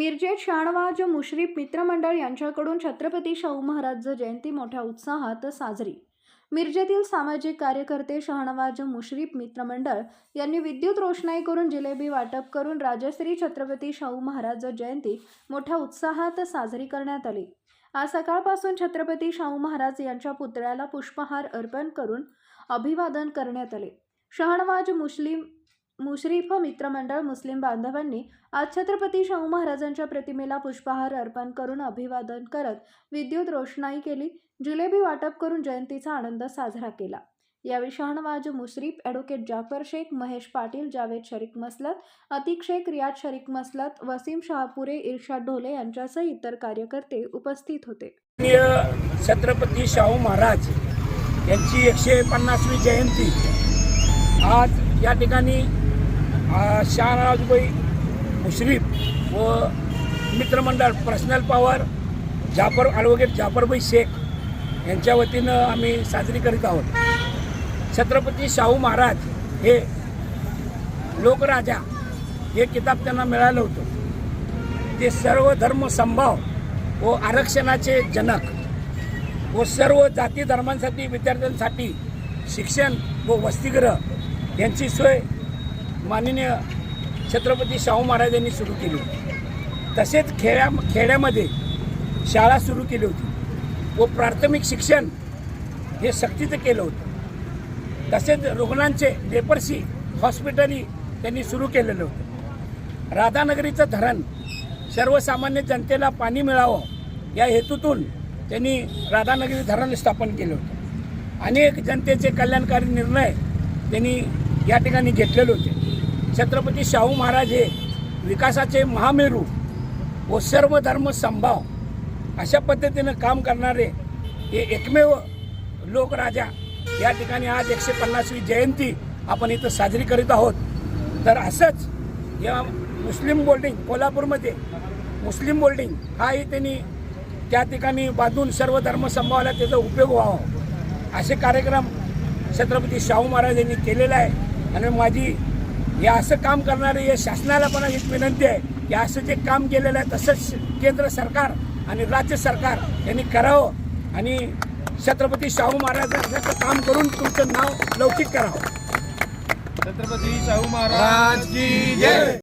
मिरजेत शाहनवाज मुश्रीफ मित्रमंडळ यांच्याकडून छत्रपती शाहू महाराज जयंती मोठ्या उत्साहात साजरी. मिरजेतील सामाजिक कार्यकर्ते शहानवाज मुश्रीफ मित्रमंडळ यांनी विद्युत रोषणाई करून जिलेबी वाटप करून राजश्री छत्रपती शाहू महाराज जयंती मोठ्या उत्साहात साजरी करण्यात आली. आज सकाळपासून छत्रपती शाहू महाराज यांच्या पुतळ्याला पुष्पहार अर्पण करून अभिवादन करण्यात आले. शहानवाज मुस्लिम मुश्रीफ मित्रमंडळ मुस्लिम बांधवांनी आज छत्रपती शाहू महाराजांच्या प्रतिमेला पुष्पहार अर्पण करून अभिवादन करत विद्युत रोषणाई केली. जिलेबी वाटप करून जयंतीचा आनंद साजरा केला. यावेळी शहानवाज मुश्रीफ ॲडव्होकेट जाफर शेख महेश पाटील जावेद शरीक मसलत अतिक शेख रियाज शरीक मसलत वसीम शहापुरे इर्शाद ढोले यांच्यासह इतर कार्यकर्ते उपस्थित होते. छत्रपती शाहू महाराज यांची एकशे पन्नासवी जयंती आज या ठिकाणी अ, मुश्रीफ व मित्रमंडळ पर्सनल पॉवर जाफर ॲडव्होकेट जाफरबाई शेख यांच्या वतीनं आम्ही साजरी करीत आहोत. छत्रपती शाहू महाराज हे लोकराजा हे किताब त्यांना मिळालं होतं. ते सर्व धर्म संभाव व आरक्षणाचे जनक व सर्व जाती धर्मांसाठी विद्यार्थ्यांसाठी शिक्षण व वसतिगृह यांची सोय माननीय छत्रपती शाहू महाराजांनी सुरू केली होती. तसेच खेड्या खेड्यामध्ये शाळा सुरू केली होती व प्राथमिक शिक्षण हे सक्तीचं केलं होतं. तसेच रुग्णांचे लेपर्सी हॉस्पिटलही त्यांनी सुरू केलेलं होतं. राधानगरीचं धरण सर्वसामान्य जनतेला पाणी मिळावं या हेतूतून त्यांनी राधानगरी धरण स्थापन केलं होतं. अनेक जनतेचे कल्याणकारी निर्णय त्यांनी या ठिकाणी घेतलेले होते. छत्रपती शाहू महाराज हे विकासाचे महामेरू व सर्व धर्म संभाव अशा पद्धतीनं काम करणारे हे एकमेव लोकराजा या ठिकाणी आज एकशे पन्नासवी जयंती आपण इथं साजरी करीत आहोत. तर असंच या मुस्लिम बोल्डिंग कोल्हापूरमध्ये मुस्लिम बोल्डिंग हाही त्यांनी त्या ठिकाणी बांधून सर्व धर्म संभावाला त्याचा उपयोग व्हावा. असे कार्यक्रम छत्रपती शाहू महाराज यांनी केलेला आहे. आणि माझी या असं काम करणारे या शासनाला पण एक विनंती आहे की असं जे काम केलेलं आहे तसंच केंद्र सरकार आणि राज्य सरकार यांनी करावं आणि छत्रपती शाहू महाराजांचं काम करून तुमचं नाव लौकिक करावं. छत्रपती शाहू महाराज की जय!